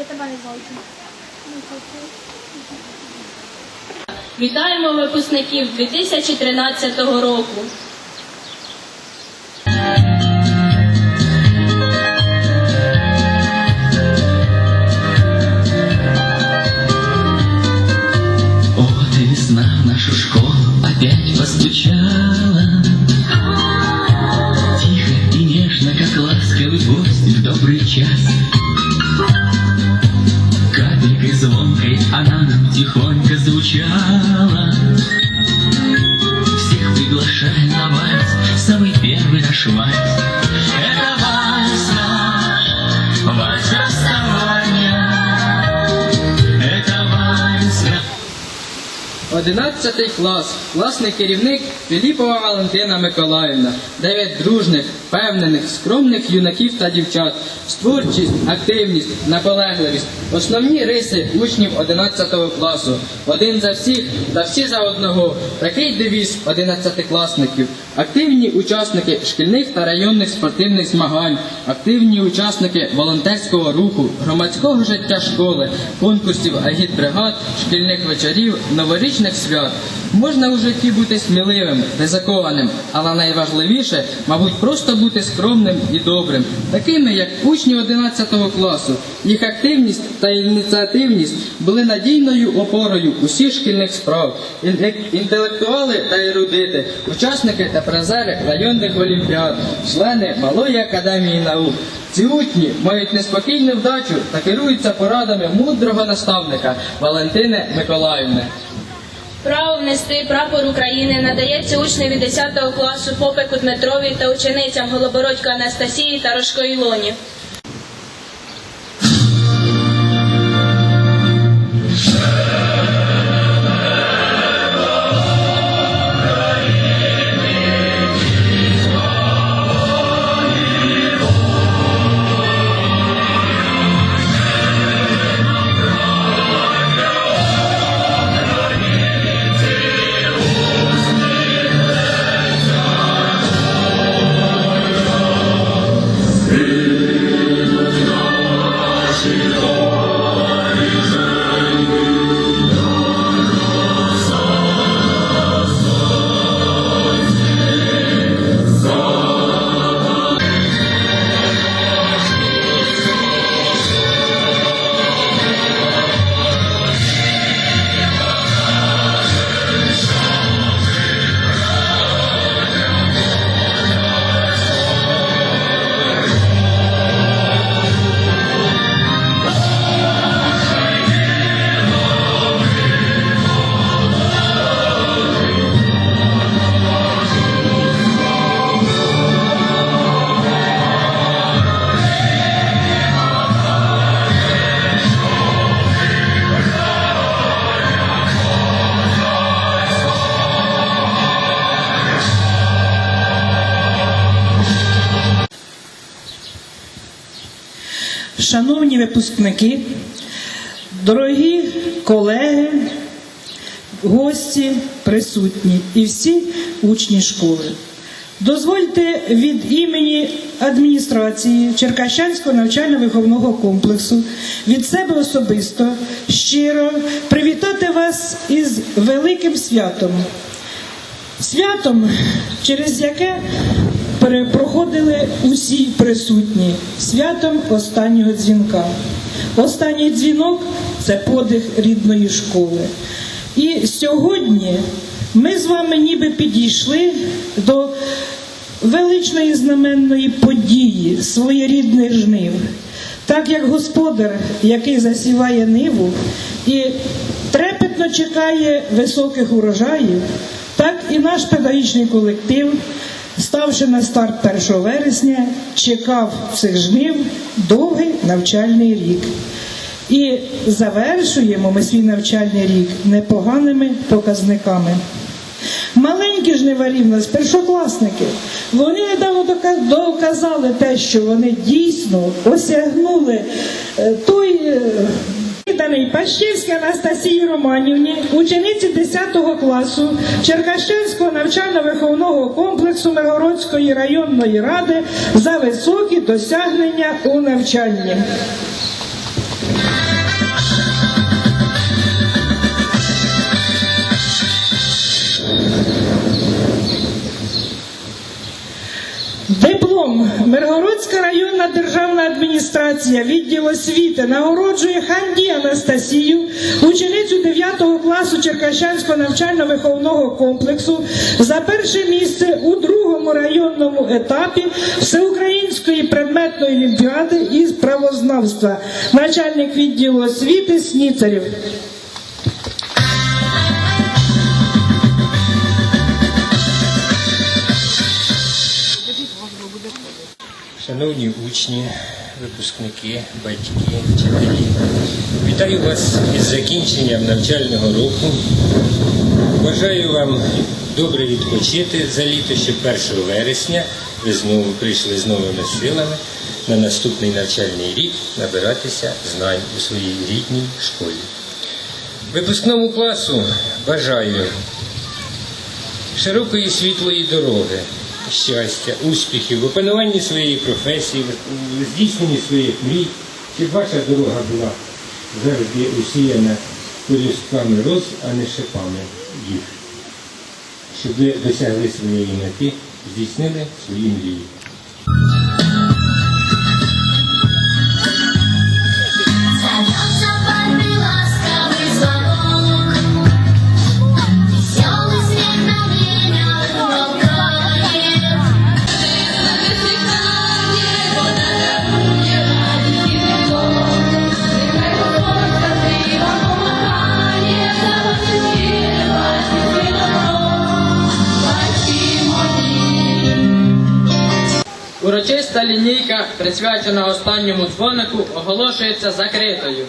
я тебе не бачу. Вітаємо випускників 2013 року. Вот и весна в нашу школу опять постучала. Тихо и нежно, как ласковый гость в добрый час. первый наш вальс. Это вальс наш, вальс расставания. Это вальс наш. Одинадцятий клас, класний керівник Філіпова Валентина Миколаївна, дев'ять дружних, впевнених, скромних юнаків та дівчат, творчість, активність, наполегливість, основні риси учнів 11 класу. Один за всіх та всі за одного. Такий девіз 11-класників. Активні учасники шкільних та районних спортивних змагань, активні учасники волонтерського руху, громадського життя школи, конкурсів агітбригад, шкільних вечорів, новорічних свят. Можна у житті бути сміливим, ризикованим, але найважливіше, мабуть, просто бути скромним і добрим, такими як учні 11 класу. Їх активність та ініціативність були надійною опорою усіх шкільних справ. Інтелектуали та ерудити, учасники та призери районних олімпіад, члени Малої академії наук. Ці учні мають неспокійну вдачу та керуються порадами мудрого наставника Валентини Миколаївни. Право внести прапор України надається учневі 10 класу Попеку Дмитрові та ученицям Голобородько Анастасії та Рожко Ілоні. Шановні випускники, дорогі колеги, гості, присутні і всі учні школи. Дозвольте від імені адміністрації Черкащанського навчально-виховного комплексу від себе особисто щиро привітати вас із великим святом. Святом, через яке проходили усі присутні, святом останнього дзвінка. Останній дзвінок це подих рідної школи. І сьогодні ми з вами ніби підійшли до величної знаменної події своєрідних жнив. Так як господар, який засіває ниву і трепетно чекає високих урожаїв, так і наш педагогічний колектив, ставши на старт 1 вересня, чекав цих жнив довгий навчальний рік. І завершуємо ми свій навчальний рік непоганими показниками. Маленькі жниварі в нас першокласники. Вони недавно доказали те, що вони дійсно осягнули е, той Даний Пащівській Анастасії Романівні, учениці 10 класу Черкащанського навчально-виховного комплексу Миргородської районної ради за високі досягнення у навчанні. Диплом Миргородська районна державна адміністрація відділ освіти нагороджує Ханді Анастасію, ученицю 9 класу Черкащанського навчально-виховного комплексу за перше місце у другому районному етапі всеукраїнської предметної олімпіади із правознавства, начальник відділу освіти Сніцарів. Шановні учні, випускники, батьки, вчителі, вітаю вас із закінченням навчального року. Бажаю вам добре відпочити за літо, щоб 1 вересня ви знову прийшли з новими силами на наступний навчальний рік набиратися знань у своїй рідній школі. Випускному класу бажаю широкої світлої дороги, щастя, успіхів, в опануванні своєї професії, здійсненні своїх мрій, щоб ваша дорога була завжди усіяна полюстками роз, а не шипами їх. Щоб ви досягли своєї мети, здійснили свої мрії. Урочиста лінійка, присвячена останньому дзвонику, оголошується закритою.